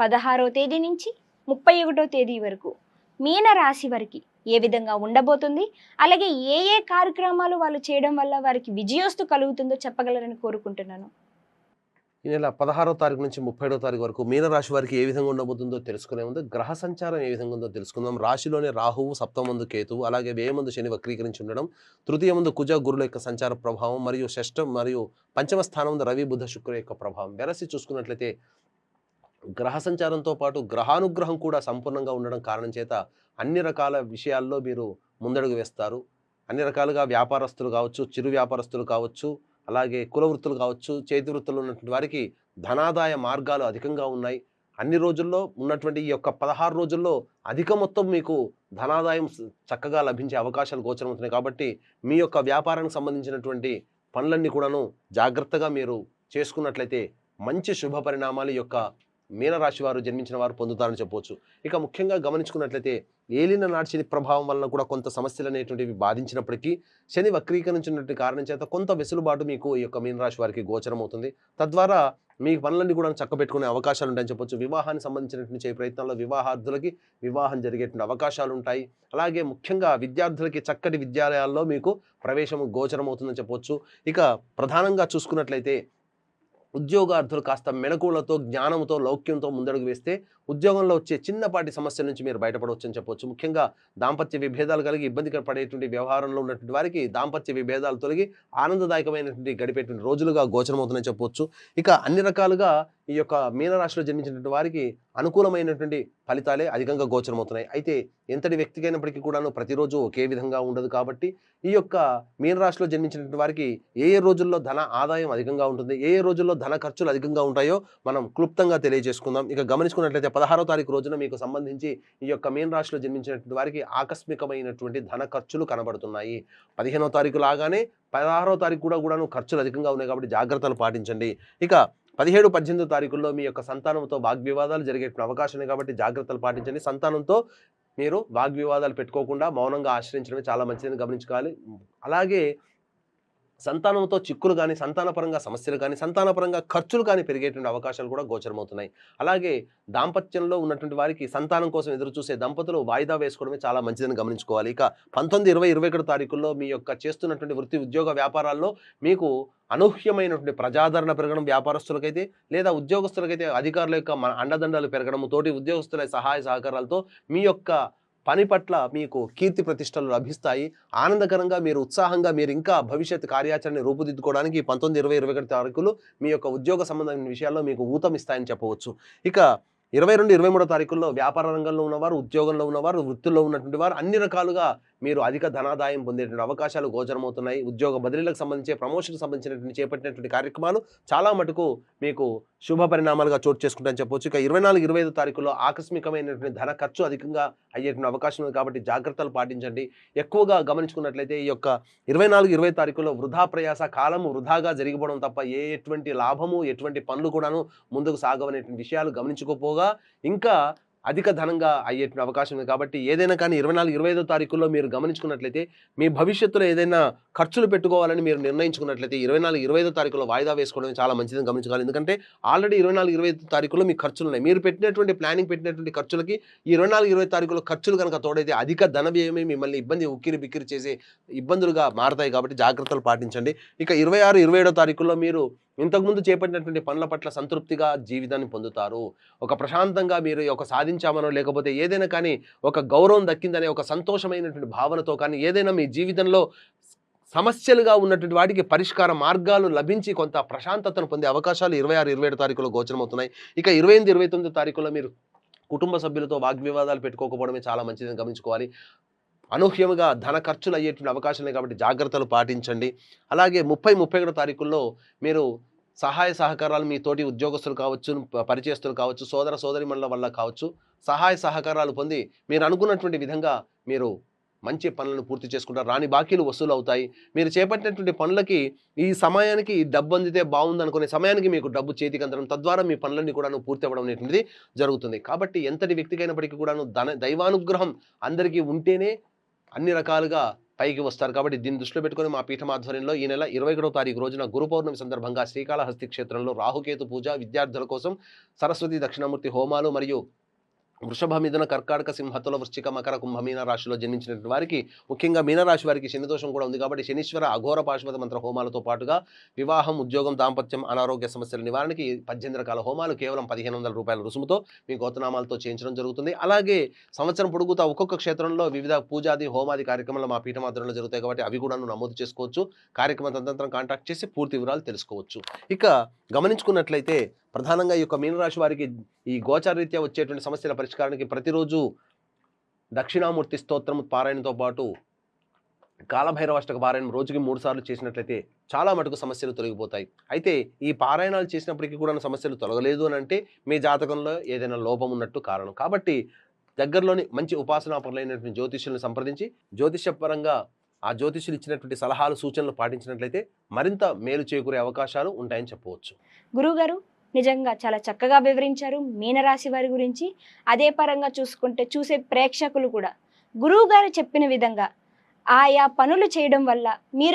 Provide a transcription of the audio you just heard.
పదహారో తేదీ నుంచి ముప్పై ఒకటో తేదీ వరకు మీన రాశి వారికి ఏ విధంగా ఉండబోతుంది? అలాగే ఏ ఏ కార్యక్రమాలు వాళ్ళు చేయడం వల్ల వారికి విజయోస్తు కలుగుతుందో చెప్పగలరని కోరుకుంటున్నాను. ఈ నెల పదహారో తారీఖు నుంచి ముప్పైడో తారీఖు వరకు మీనరాశి వారికి ఏ విధంగా ఉండబోతుందో తెలుసుకునే ముందు గ్రహ సంచారం ఏ విధంగా ఉందో తెలుసుకుందాం. రాశిలోనే రాహువు సప్తమందు కేతువు అలాగే వేయమందు శని వక్రీకరించి ఉండడం తృతీయ ముందు కుజ గురుల యొక్క సంచార ప్రభావం మరియు షష్టం మరియు పంచమ స్థానం ముందు రవి బుధ శుక్ర యొక్క ప్రభావం. వెరసి చూసుకున్నట్లయితే గ్రహ సంచారంతో పాటు గ్రహానుగ్రహం కూడా సంపూర్ణంగా ఉండడం కారణం చేత అన్ని రకాల విషయాల్లో మీరు ముందడుగు వేస్తారు. అన్ని రకాలుగా వ్యాపారస్తులు కావచ్చు చిరు వ్యాపారస్తులు కావచ్చు అలాగే కుల వృత్తులు కావచ్చు చేతి వృత్తులు ఉన్నటువంటి వారికి ధనాదాయ మార్గాలు అధికంగా ఉన్నాయి. అన్ని రోజుల్లో ఉన్నటువంటి ఈ యొక్క పదహారు రోజుల్లో అధిక మొత్తం మీకు ధనాదాయం చక్కగా లభించే అవకాశాలు గోచరమవుతున్నాయి. కాబట్టి మీ యొక్క వ్యాపారానికి సంబంధించినటువంటి పనులన్నీ కూడాను జాగ్రత్తగా మీరు చేసుకున్నట్లయితే మంచి శుభ పరిణామాలు ఈ యొక్క మీనరాశి వారు జన్మించిన వారు పొందుతారని చెప్పవచ్చు. ఇక ముఖ్యంగా గమనించుకున్నట్లయితే ఏలిన నాటి శని ప్రభావం వలన కూడా కొంత సమస్యలు అనేటువంటివి బాధించినప్పటికీ శని వక్రీకరించినటువంటి కారణం చేత కొంత వెసులుబాటు మీకు ఈ యొక్క మీనరాశి వారికి గోచరం అవుతుంది. తద్వారా మీ పనులన్నీ కూడా చక్కబెట్టుకునే అవకాశాలు ఉంటాయని చెప్పొచ్చు. వివాహానికి సంబంధించినటువంటి చేయ ప్రయత్నాల్లో వివాహార్థులకి వివాహం జరిగేటువంటి అవకాశాలు ఉంటాయి. అలాగే ముఖ్యంగా విద్యార్థులకి చక్కటి విద్యాలయాల్లో మీకు ప్రవేశం గోచరం అవుతుందని చెప్పొచ్చు. ఇక ప్రధానంగా చూసుకున్నట్లయితే ఉద్యోగార్థులు కాస్త మెలకువలతో జ్ఞానంతో లౌక్యంతో ముందడుగు వేస్తే ఉద్యోగంలో వచ్చే చిన్నపాటి సమస్యల నుంచి మీరు బయటపడవచ్చు అని ముఖ్యంగా దాంపత్య విభేదాలు కలిగి ఇబ్బంది పడేటువంటి వ్యవహారంలో ఉన్నటువంటి వారికి దాంపత్య విభేదాలు తొలగి ఆనందదాయకమైనటువంటి గడిపేటువంటి రోజులుగా గోచరమవుతుందని చెప్పవచ్చు. ఇక అన్ని రకాలుగా ఈ యొక్క మీనరాశిలో జన్మించినటువంటి వారికి అనుకూలమైనటువంటి ఫలితాలే అధికంగా గోచరమవుతున్నాయి. అయితే ఎంతటి వ్యక్తికైనప్పటికీ కూడాను ప్రతిరోజు ఒకే విధంగా ఉండదు కాబట్టి ఈ యొక్క మీనరాశిలో జన్మించినటువంటి వారికి ఏ ఏ రోజుల్లో ధన ఆదాయం అధికంగా ఉంటుంది ఏ ఏ రోజుల్లో ధన ఖర్చులు అధికంగా ఉంటాయో మనం క్లుప్తంగా తెలియజేసుకుందాం. ఇక గమనించుకున్నట్లయితే పదహారో తారీఖు రోజున మీకు సంబంధించి ఈ యొక్క మీనరాశిలో జన్మించినటువంటి వారికి ఆకస్మికమైనటువంటి ధన ఖర్చులు కనబడుతున్నాయి. పదిహేనో తారీఖు లాగానే పదహారో తారీఖు కూడా కూడాను ఖర్చులు అధికంగా ఉన్నాయి కాబట్టి జాగ్రత్తలు పాటించండి. ఇక పదిహేడు పద్దెనిమిది తారీఖుల్లో మీ యొక్క సంతానంతో వాగ్వివాదాలు జరిగే అవకాశం కాబట్టి జాగ్రత్తలు పాటించండి. సంతానంతో మీరు వాగ్వివాదాలు పెట్టుకోకుండా మౌనంగా ఆశ్రయించడమే చాలా మంచిదని గమనించుకోవాలి. అలాగే సంతానంతో చిక్కులు కానీ సంతానపరంగా సమస్యలు కానీ సంతానపరంగా ఖర్చులు కానీ పెరిగేటువంటి అవకాశాలు కూడా గోచరమవుతున్నాయి. అలాగే దాంపత్యంలో ఉన్నటువంటి వారికి సంతానం కోసం ఎదురు చూసే దంపతులు వాయిదా వేసుకోవడమే చాలా మంచిదని గమనించుకోవాలి. ఇక పంతొమ్మిది ఇరవై ఇరవై ఒకటి తారీఖుల్లో మీ యొక్క చేస్తున్నటువంటి వృత్తి ఉద్యోగ వ్యాపారాల్లో మీకు అనూహ్యమైనటువంటి ప్రజాదరణ పెరగడం వ్యాపారస్తులకైతే లేదా ఉద్యోగస్తులకైతే అధికారుల యొక్క అండదండలు పెరగడం తోటి ఉద్యోగస్తుల సహాయ సహకారాలతో మీ యొక్క పని పట్ల మీకు కీర్తి ప్రతిష్టలు లభిస్తాయి. ఆనందకరంగా మీరు ఉత్సాహంగా మీరు ఇంకా భవిష్యత్ కార్యాచరణ రూపుదిద్దుకోవడానికి పంతొమ్మిది ఇరవై ఇరవై ఒకటి తారీఖులు మీ యొక్క ఉద్యోగ సంబంధమైన విషయాల్లో మీకు ఊతమిస్తాయని చెప్పవచ్చు. ఇక ఇరవై రెండు ఇరవై మూడో తారీఖుల్లో వ్యాపార రంగంలో ఉన్నవారు ఉద్యోగంలో ఉన్నవారు వృత్తుల్లో ఉన్నటువంటి వారు అన్ని రకాలుగా మీరు అధిక ధనాదాయం పొందేటువంటి అవకాశాలు గోచరమవుతున్నాయి. ఉద్యోగ బదిలీలకు సంబంధించి ప్రమోషన్కి సంబంధించినటువంటి చేపట్టినటువంటి కార్యక్రమాలు చాలా మటుకు మీకు శుభ పరిణామాలుగా చోటు చేసుకుంటాయని చెప్పొచ్చు. ఇక ఇరవై నాలుగు ఇరవై ఐదు తారీఖులో ఆకస్మికమైనటువంటి ధన ఖర్చు అధికంగా అయ్యేటువంటి అవకాశం ఉంది కాబట్టి జాగ్రత్తలు పాటించండి. ఎక్కువగా గమనించుకున్నట్లయితే ఈ యొక్క ఇరవై నాలుగు ఇరవై తారీఖులో వృధా ప్రయాస కాలము వృధాగా జరిగిపోవడం తప్ప ఏ ఎటువంటి లాభము ఎటువంటి పనులు కూడాను ముందుకు సాగవనేటువంటి విషయాలు గమనించుకోపోగా ఇంకా అధిక ధనంగా అయ్యేటువంటి అవకాశం ఉంది. కాబట్టి ఏదైనా కానీ ఇరవై నాలుగు ఇరవై ఐదో తారీఖుల్లో మీరు గమనించుకున్నట్లయితే మీ భవిష్యత్తులో ఏదైనా ఖర్చులు పెట్టుకోవాలని మీరు నిర్ణయించుకున్నట్లయితే ఇరవై నాలుగు ఇరవై ఐదో తారీఖులో వాయిదా వేసుకోవడం చాలా మంచిదని గమనించుకోవాలి. ఎందుకంటే ఆల్రెడీ ఇరవై నాలుగు ఇరవై ఐదు తారీఖులో మీ ఖర్చులు ఉన్నాయి. మీరు పెట్టినటువంటి ప్లానింగ్ పెట్టినటువంటి ఖర్చులకి ఈ ఇరవై నాలుగు ఇరవై తారీఖులో ఖర్చులు కనుక తోడైతే అధిక ధన వ్యయమే మిమ్మల్ని ఇబ్బంది ఉక్కిరి బిక్కిరి చేసే ఇబ్బందులుగా మారతాయి. కాబట్టి జాగ్రత్తలు పాటించండి. ఇక ఇరవై ఆరు ఇరవై ఏడో తారీఖుల్లో మీరు ఇంతకుముందు చేపట్టినటువంటి పనుల పట్ల సంతృప్తిగా జీవితాన్ని పొందుతారు. ఒక ప్రశాంతంగా మీరు ఒక సాధించామనో లేకపోతే ఏదైనా కానీ ఒక గౌరవం దక్కిందనే ఒక సంతోషమైనటువంటి భావనతో కానీ ఏదైనా మీ జీవితంలో సమస్యలుగా ఉన్నటువంటి వాటికి పరిష్కార మార్గాలు లభించి కొంత ప్రశాంతతను పొందే అవకాశాలు ఇరవై ఆరు ఇరవై ఏడు తారీఖులో గోచరమవుతున్నాయి. ఇక ఇరవై ఎనిమిది ఇరవై తొమ్మిది తారీఖులో మీరు కుటుంబ సభ్యులతో వాగ్వివాదాలు పెట్టుకోకపోవడమే చాలా మంచిదని గమనించుకోవాలి. అనూహ్యముగా ధన ఖర్చులు అయ్యేటువంటి అవకాశం లేదు కాబట్టి జాగ్రత్తలు పాటించండి. అలాగే ముప్పై ముప్పై ఒకటో తారీఖుల్లో మీరు సహాయ సహకారాలు మీ తోటి ఉద్యోగస్తులు కావచ్చు పరిచయస్తులు కావచ్చు సోదర సోదరిమణుల వల్ల కావచ్చు సహాయ సహకారాలు పొంది మీరు అనుకున్నటువంటి విధంగా మీరు మంచి పనులను పూర్తి చేసుకుంటారు. రాని బాకీలు వసూలు అవుతాయి మీరు చేపట్టినటువంటి పనులకి ఈ సమయానికి ఈ డబ్బు అందితే బాగుంది అనుకునే సమయానికి మీకు డబ్బు చేతికి అందడం తద్వారా మీ పనులన్నీ కూడాను పూర్తి అవ్వడం అనేటువంటిది జరుగుతుంది. కాబట్టి ఎంతటి వ్యక్తికైనప్పటికీ కూడాను ధన దైవానుగ్రహం అందరికీ ఉంటేనే అన్ని రకాలుగా పైకి వస్తారు. కాబట్టి దీన్ని దృష్టిలో పెట్టుకొని మా పీఠం ఆధ్వర్యంలో ఈ నెల ఇరవై ఒకటో తారీఖు రోజున గురు పౌర్ణమి సందర్భంగా శ్రీకాళహస్తి క్షేత్రంలో రాహుకేతు పూజ విద్యార్థుల కోసం సరస్వతి దక్షిణామూర్తి హోమాలు మరియు వృషభ మిథున కర్కాటక సింహతుల వృశ్చిక మకర కుంభ మీన రాశిలో జన్మించినటువంటి వారికి ముఖ్యంగా మీనరాశి వారికి శనిదోషం కూడా ఉంది కాబట్టి శనీశ్వర అఘోర పాశ్వత మంత్ర హోమాలతో పాటుగా వివాహం ఉద్యోగం దాంపత్యం అనారోగ్య సమస్యల నివారణకి పద్దెనిమిది రకాల హోమాలు కేవలం పదిహేను వందల రూపాయల రుసుముతో మీ గోతనామాలతో చేయించడం జరుగుతుంది. అలాగే సంవత్సరం పొడుగుతా ఒక్కొక్క క్షేత్రంలో వివిధ పూజాది హోమాది కార్యక్రమాలు మా పీఠ మాత్రంలో జరుగుతాయి కాబట్టి అవి కూడా నమోదు చేసుకోవచ్చు. కార్యక్రమ తదనంతరం కాంటాక్ట్ చేసి పూర్తి వివరాలు తెలుసుకోవచ్చు. ఇక గమనించుకున్నట్లయితే ప్రధానంగా ఈ యొక్క మీనరాశి వారికి ఈ గోచారరీత్యా వచ్చేటువంటి సమస్యల పరిష్కారానికి ప్రతిరోజు దక్షిణామూర్తి స్తోత్రం పారాయణతో పాటు కాలభైరవాష్టక పారాయణం రోజుకి మూడు సార్లు చేసినట్లయితే చాలా మటుకు సమస్యలు తొలగిపోతాయి. అయితే ఈ పారాయణాలు చేసినప్పటికీ కూడా సమస్యలు తొలగలేదు అని అంటే మీ జాతకంలో ఏదైనా లోపం ఉన్నట్టు కారణం. కాబట్టి దగ్గరలోని మంచి ఉపాసనాపరులైనటువంటి జ్యోతిష్యులను సంప్రదించి జ్యోతిష్యపరంగా ఆ జ్యోతిష్యులు ఇచ్చినటువంటి సలహాలు సూచనలు పాటించినట్లయితే మరింత మేలు చేకూరే అవకాశాలు ఉంటాయని చెప్పవచ్చు. గురువుగారు నిజంగా చాలా చక్కగా వివరించారు. మీనరాశి వారి గురించి అదే పరంగా చూసుకుంటే చూసే ప్రేక్షకులు కూడా గురువు గారు చెప్పిన విధంగా ఆయా పనులు చేయడం వల్ల మీరు